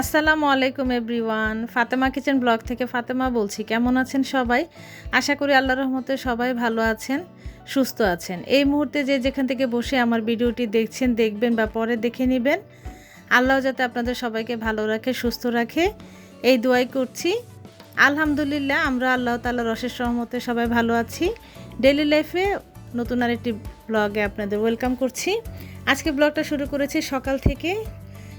আসসালামু আলাইকুম everyone. Fatema kitchen blog থেকে ফাতেমা বলছি, কেমন আছেন সবাই? আশা করি আল্লাহ রহমতে সবাই ভালো আছেন, সুস্থ আছেন। এই মুহূর্তে যে যেখান থেকে বসে আমার ভিডিওটি দেখছেন, দেখবেন বা পরে দেখে নেবেন, আল্লাহ যাতে আপনাদের সবাইকে ভালো রাখে, সুস্থ রাখে, এই দোয়াই করছি। আলহামদুলিল্লাহ, আমরা আল্লাহ তাল্লাহ রসের সহমতে সবাই ভালো আছি। ডেলি লাইফে নতুন আরেকটি ব্লগে আপনাদের ওয়েলকাম করছি। আজকে ব্লগটা শুরু করেছি সকাল থেকে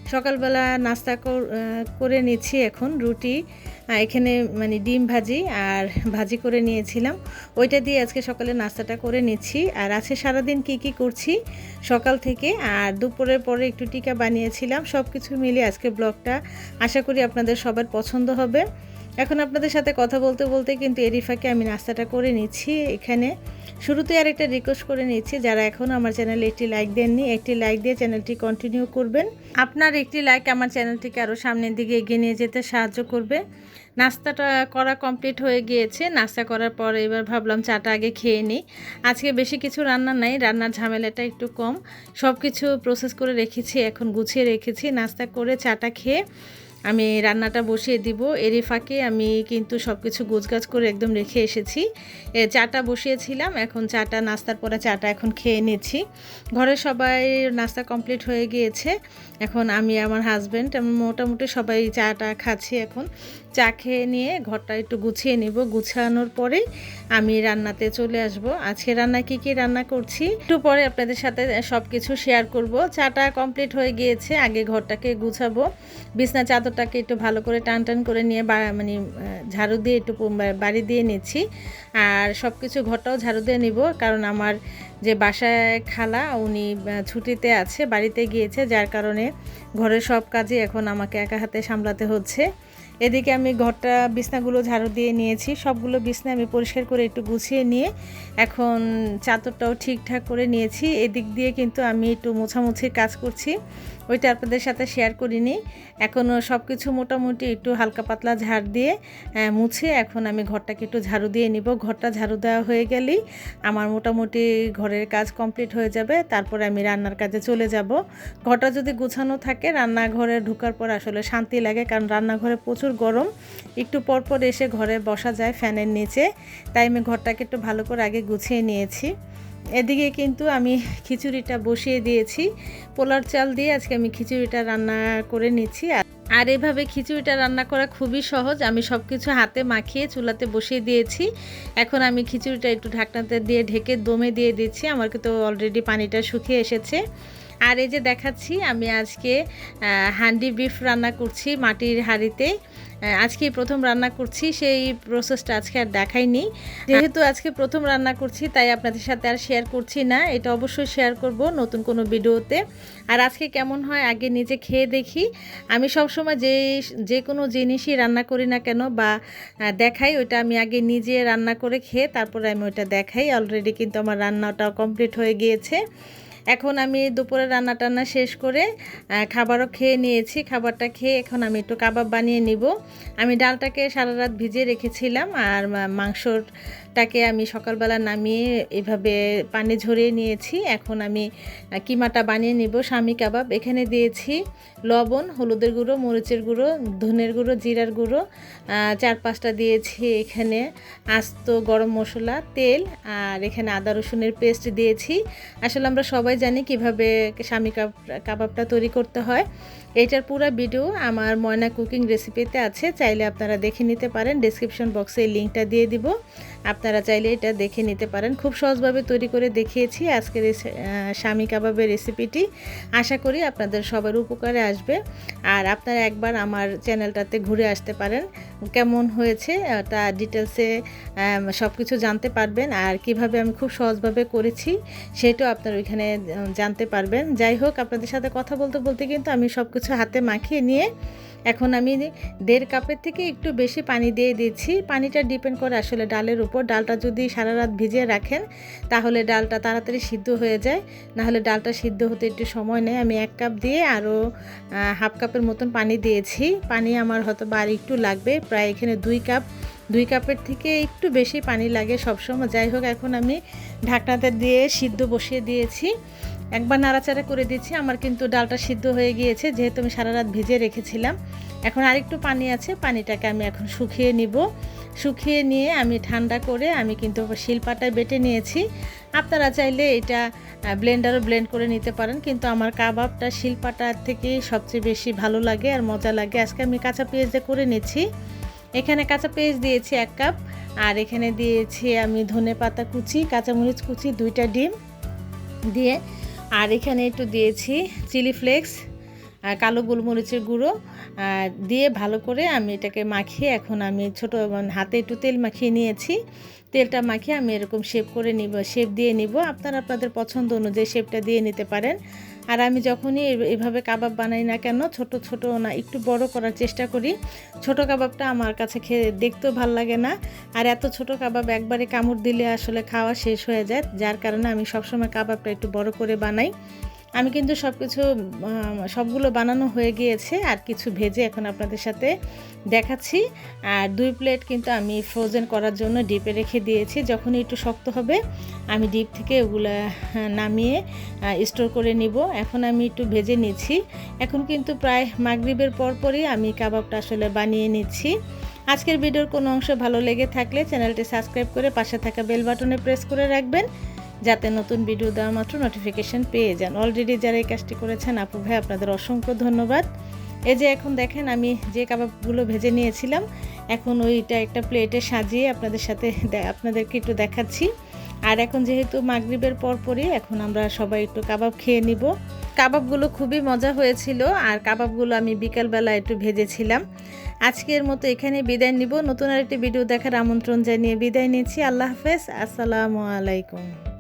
সকালবেলা নাস্তা কর- নিচ্ছি এখন রুটি এখানে মানে ডিম ভাজি আর ভাজি করে নিয়েছিলাম। ওইটা দিয়ে আজকে সকালে নাস্তাটা করে নিচ্ছি। আর আছে সারাদিন কি কি করছি? সকাল থেকে আর দুপুরের পরে একটু টিকা বানিয়েছিলাম। সব কিছু মিলে আজকে ব্লগটা আশা করি আপনাদের সবার পছন্দ হবে। এখন আপনাদের সাথে কথা বলতে বলতে কিন্তু এরিফাকে আমি নাস্তাটা করে নিচ্ছি এখানে। শুরুতে আর একটা রিকোয়েস্ট করে নিচ্ছি, যারা এখনও আমার চ্যানেলে একটি লাইক দেননি, একটি লাইক দিয়ে চ্যানেলটি কন্টিনিউ করবেন। আপনার একটি লাইক আমার চ্যানেলটিকে আরও সামনের দিকে এগিয়ে নিয়ে যেতে সাহায্য করবে। নাস্তাটা করা কমপ্লিট হয়ে গিয়েছে। নাস্তা করার পর এবার ভাবলাম চাটা আগে খেয়ে নিই। আজকে বেশি কিছু রান্না নাই, রান্নার ঝামেলাটা একটু কম। সব কিছু প্রসেস করে রেখেছি, এখন গুছিয়ে রেখেছি। নাস্তা করে চাটা খেয়ে আমি রান্নাটা বসিয়ে দিব। এরই ফাঁকে আমি কিন্তু সব কিছু গোছগাছ করে একদম রেখে এসেছি। চাটা বসিয়েছিলাম, এখন চাটা, নাস্তার পরে চাটা এখন খেয়ে নিচ্ছি। ঘরে সবাই নাস্তা কমপ্লিট হয়ে গিয়েছে। এখন আমি আমার হাজব্যান্ড আমি মোটামুটি সবাই চাটা খাচ্ছি এখন। চা খেয়ে নিয়ে ঘরটা একটু গুছিয়ে নিব। গুছানোর পরে আমি রান্নাতে চলে আসব। আজকে রান্না কি কি রান্না করছি, একটু পরে আপনাদের সাথে সব কিছু শেয়ার করব। চাটা কমপ্লিট হয়ে গিয়েছে, আগে ঘরটাকে গুছাবো। বিছনা চাদরটাকে একটু ভালো করে টান টান করে নিয়ে মানে ঝাড়ু দিয়ে একটু বাড়ি দিয়ে নিচ্ছি। আর সব কিছু ঘরটাও ঝাড়ু দিয়ে নিব, কারণ আমার যে বাসায় খালা, উনি ছুটিতে আছে, বাড়িতে গিয়েছে, যার কারণে ঘরের সব কাজই এখন আমাকে একা হাতে সামলাতে হচ্ছে। এদিকে আমি ঘরটা, বিছনাগুলো ঝাড়ু দিয়ে নিয়েছি, সবগুলো বিছনা আমি পরিষ্কার করে একটু গুছিয়ে নিয়ে এখন চাদরটাও ঠিকঠাক করে নিয়েছি। এদিক দিয়ে কিন্তু আমি একটু মোছামুছির কাজ করছি। ওইটা আপনাদের সাথে শেয়ার করিনি। এখনও সব কিছু মোটামুটি একটু হালকা পাতলা ঝাড় দিয়ে মুছে এখন আমি ঘরটাকে একটু ঝাড়ু দিয়ে নিব। ঘরটা ঝাড়ু দেওয়া হয়ে গেলেই আমার মোটামুটি ঘরের কাজ কমপ্লিট হয়ে যাবে। তারপরে আমি রান্নার কাজে চলে যাব। ঘরটা যদি গুছানো থাকে, রান্নাঘরে ঢুকার পর আসলে শান্তি লাগে, কারণ রান্নাঘরে প্রচুর গরম। একটু পরপর এসে ঘরে বসা যায় ফ্যানের নিচে। তাই আমি ঘরটাকে একটু ভালো করে আগে গুছিয়ে নিয়েছি। এদিকে কিন্তু আমি খিচুড়িটা বসিয়ে দিয়েছি। পোলার চাল দিয়ে আজকে আমি খিচুড়িটা রান্না করে নিচ্ছি। আর- এভাবে খিচুড়িটা রান্না করা খুবই সহজ। আমি সব কিছু হাতে মাখিয়ে চুলাতে বসিয়ে দিয়েছি। এখন আমি খিচুড়িটা একটু ঢাকনাতে দিয়ে ঢেকে দমে দিয়ে দিচ্ছি। আমার কিন্তু অলরেডি পানিটা শুকিয়ে এসেছে। আর এই যে দেখাচ্ছি, আমি আজকে হান্ডি বিফ রান্না করছি মাটির হাঁড়িতে। আজকে প্রথম রান্না করছি, সেই প্রসেসটা আজকে আর দেখাইনি। যেহেতু আজকে প্রথম রান্না করছি, তাই আপনাদের সাথে আর শেয়ার করছি না। এটা অবশ্যই শেয়ার করব নতুন কোনো ভিডিওতে। আর আজকে কেমন হয়, আগে নিজে খেয়ে দেখি। আমি সবসময় যে যে কোনো জিনিসই রান্না করি না কেন বা দেখাই, ওইটা আমি আগে নিজে রান্না করে খেয়ে তারপরে আমি ওইটা দেখাই। অলরেডি কিন্তু আমার রান্নাটা কমপ্লিট হয়ে গিয়েছে। এখন আমি দুপুরে রান্না টান্না শেষ করে খাবারও খেয়ে নিয়েছি। খাবারটা খেয়ে এখন আমি একটু কাবাব বানিয়ে নিব। আমি ডালটাকে সারা রাত ভিজিয়ে রেখেছিলাম আর মা- মাংসটাকে আমি সকালবেলা নামিয়ে এভাবে পানি ঝরিয়ে নিয়েছি। এখন আমি কিমাটা বানিয়ে নিব স্বামী কাবাব। এখানে দিয়েছি লবণ, হলুদের গুঁড়ো, মরিচের গুঁড়ো, ধনের গুঁড়ো, জিরার গুঁড়ো চার পাঁচটা দিয়েছি এখানে আস্ত গরম মশলা, তেল আর এখানে আদা রসুনের পেস্ট দিয়েছি। আসলে আমরা সবাই জানি কীভাবে স্বামী কাব- কাবাবটা তৈরি করতে হয়। এটার পুরো ভিডিও আমার ময়না কুকিং রেসিপিতে আছে, চাইলে আপনারা দেখে নিতে পারেন। ডেসক্রিপশন বক্সে লিঙ্কটা দিয়ে দিব। আপনারা চাইলে এটা দেখে নিতে পারেন। খুব সহজভাবে তৈরি করে দেখিয়েছি আজকের স্বামী কাবাবের রেসিপিটি আশা করি আপনাদের সবার উপকারে আসবে। আর আপনারা একবার আমার চ্যানেলটাতে ঘুরে আসতে পারেন। কেমন হয়েছে তা ডিটেলসে সব কিছু জানতে পারবেন। আর কীভাবে আমি খুব সহজভাবে করেছি, সেটাও আপনারা ওইখানে জানতে পারবেন। যাই হোক, আপনাদের সাথে কথা বলতে বলতে কিন্তু আমি সব কিছু হাতে মাখিয়ে নিয়ে এখন আমি দেড় কাপের থেকে একটু বেশি পানি দিয়ে দিচ্ছি। পানিটা ডিপেন্ড করে আসলে ডালের উপর। ডালটা যদি সারা রাত ভিজিয়ে রাখেন, তাহলে ডালটা তাড়াতাড়ি সিদ্ধ হয়ে যায়। নাহলে ডালটা সিদ্ধ হতে একটু সময় নেয়। আমি এক কাপ দিয়ে আরও হাফ কাপের মতন পানি দিয়েছি। পানি আমার হয়তো বা একটু লাগবে। প্রায় এখানে দুই কাপ, দুই কাপের থেকে একটু বেশি পানি লাগে সবসময়। যাই হোক, এখন আমি ঢাকনাতে দিয়ে সিদ্ধ বসিয়ে দিয়েছি। একবার নাড়াচাড়া করে দিচ্ছি। আমার কিন্তু ডালটা সিদ্ধ হয়ে গিয়েছে, যেহেতু আমি সারা রাত ভিজে রেখেছিলাম। এখন আরেকটু পানি আছে, পানিটাকে আমি এখন শুকিয়ে নিব। শুকিয়ে নিয়ে আমি ঠান্ডা করে আমি কিন্তু শিলপাটায় বেটে নিয়েছি। আপনারা চাইলে এটা ব্লেন্ডারও ব্লেন্ড করে নিতে পারেন, কিন্তু আমার কাবাবটা শিলপাটার থেকে সবচেয়ে বেশি ভালো লাগে আর মজা লাগে। আজকে আমি কাঁচা পেঁয়াজ দিয়ে করে নিচ্ছি। এখানে কাঁচা পেঁয়াজ দিয়েছি এক কাপ, আর এখানে দিয়েছি আমি ধনে পাতা কুচি, কাঁচামরিচ কুচি, দুইটা ডিম। দিয়ে আর এখানে একটু দিয়েছি চিলি ফ্লেক্স। কালো গোলমরিচের গুঁড়ো দিয়ে ভালো করে আমি এটাকে মাখিয়ে এখন আমি ছোটো হাতে একটু তেল মাখিয়ে নিয়েছি। তেলটা মাখিয়ে আমি এরকম শেপ করে নিব শেপ দিয়ে নিব। আপনারা আপনাদের পছন্দ অনুযায়ী শেপটা দিয়ে নিতে পারেন। আর আমি যখনই এভাবে কাবাব বানাই না কেন, ছোট ছোট না, একটু বড় করার চেষ্টা করি। ছোট কাবাবটা আমার কাছে খেয়ে দেখতেও ভালো লাগে না। আর এত ছোট কাবাব একবারে কামড় দিলে আসলে খাওয়া শেষ হয়ে যায়, যার কারণে আমি সবসময় কাবাবটা একটু বড় করে বানাই। আমি কিন্তু সব কিছু সবগুলো বানানো হয়ে গিয়েছে আর কিছু ভেজে এখন আপনাদের সাথে দেখাচ্ছি। আর দুই প্লেট কিন্তু আমি ফ্রোজেন করার জন্য ডিপে রেখে দিয়েছি। যখনই একটু শক্ত হবে, আমি ডিপ থেকে ওগুলো নামিয়ে স্টোর করে নিব। এখন আমি একটু ভেজে নিচ্ছি। এখন কিন্তু প্রায় মাগরীবের পরপরই আমি কাবাবটা আসলে বানিয়ে নিচ্ছি। আজকের ভিডিওর কোনো অংশ ভালো লেগে থাকলে চ্যানেলটি সাবস্ক্রাইব করে পাশে থাকা বেল বাটনে প্রেস করে রাখবেন। যাতে নতুন ভিডিও দেওয়া মাত্র নোটিফিকেশান পেয়ে যান। অলরেডি যারা এই কাজটি করেছেন, আপু ভাই, আপনাদের অসংখ্য ধন্যবাদ। এই যে এখন দেখেন, আমি যে কাবাবগুলো ভেজে নিয়েছিলাম, এখন ওইটা একটা প্লেটে সাজিয়ে আপনাদের সাথে আপনাদেরকে একটু দেখাচ্ছি। আর এখন যেহেতু মাগরীবের পরপরই, এখন আমরা সবাই একটু কাবাব খেয়ে নিব। কাবাবগুলো খুবই মজা হয়েছিল, আর কাবাবগুলো আমি বিকালবেলা একটু ভেজেছিলাম। আজকের মতো এখানে বিদায় নিব। নতুন আরেকটি ভিডিও দেখার আমন্ত্রণ জানিয়ে বিদায় নিচ্ছি। আল্লাহ হাফেজ। আসসালামু আলাইকুম।